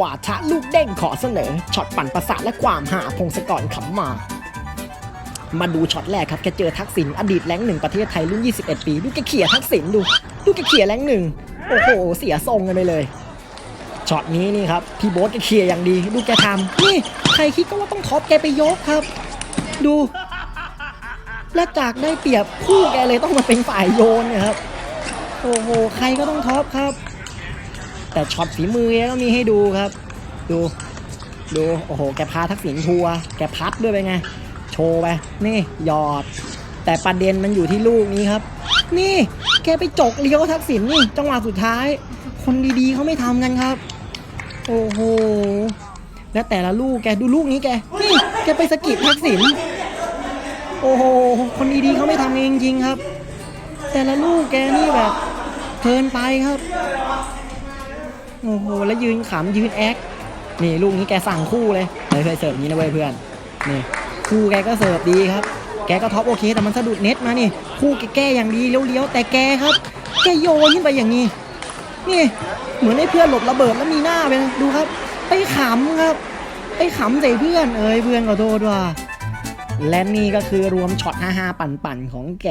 วาทะลูกเด้งขอเสนอช็อตปั่นประสาทและความหาพงศกรขำมา มาดูช็อตแรกครับแกเจอทักษิณอดีตแรงหนึ่งประเทศไทยรุ่น 21 ปีดูแกเขี่ยทักษิณดู ดูแกเขี่ยแรงหนึ่งโอ้โห เสียทรงกันไปเลยช็อตนี้นี่ครับพี่โบ๊ทแกเคลียอย่างดี ดูแกทำนี่ใครคิดก็ว่าต้องท็อปแกไปยกครับ ดู และจากได้เปรียบคู่แกเลยต้องมาเป็นฝ่ายโยนนี่ยครับโอ้โหใครก็ต้องท็อปครับ แต่ช็อตฝีมือก็มีให้ดูครับ ดู ดูโอ้โห แกพาทักษิณทัวร์แกพัดด้วยไปไง โชว์ไป นี่หยอด แต่ประเด็นมันอยู่ที่ลูกนี้ครับ นี่แกไปจกเลี้ยวทักษิณนี่ จังหวะสุดท้าย คนดีๆเขาไม่ทำกันครับ โอ้โหและแต่ละลูกแกดูลูกนี้แกนี่แกไปสะกิดทักษิณโอ้โห คนดีๆเขาไม่ทำเองจริงๆครับ แต่ละลูกแกนี่แบบเพลินไปครับ โอ้โหแล้วยืนขำยืนแอคนี่ลูกนี้แกสั่งคู่เลยเลยเคยเสิร์ฟอย่างนี้นะเว้ยเพื่อนนี่คู่แกก็เสิร์ฟดีครับ แกก็ท็อปโอเค แต่มันสะดุดเน็ตมานี่ คู่แกแก้อย่างดีเลี้ยวๆแต่แกครับ แกโยนขึ้นไปอย่างนี้ นี่เหมือนให้เพื่อนหลบระเบิดแล้วมีหน้าไปนะดูครับ ไปขำครับ ไปขำใส่เพื่อนเอ้ยเพื่อนขอโทษว่าและนี่ก็คือรวมช็อต5 5ปั่นๆของแก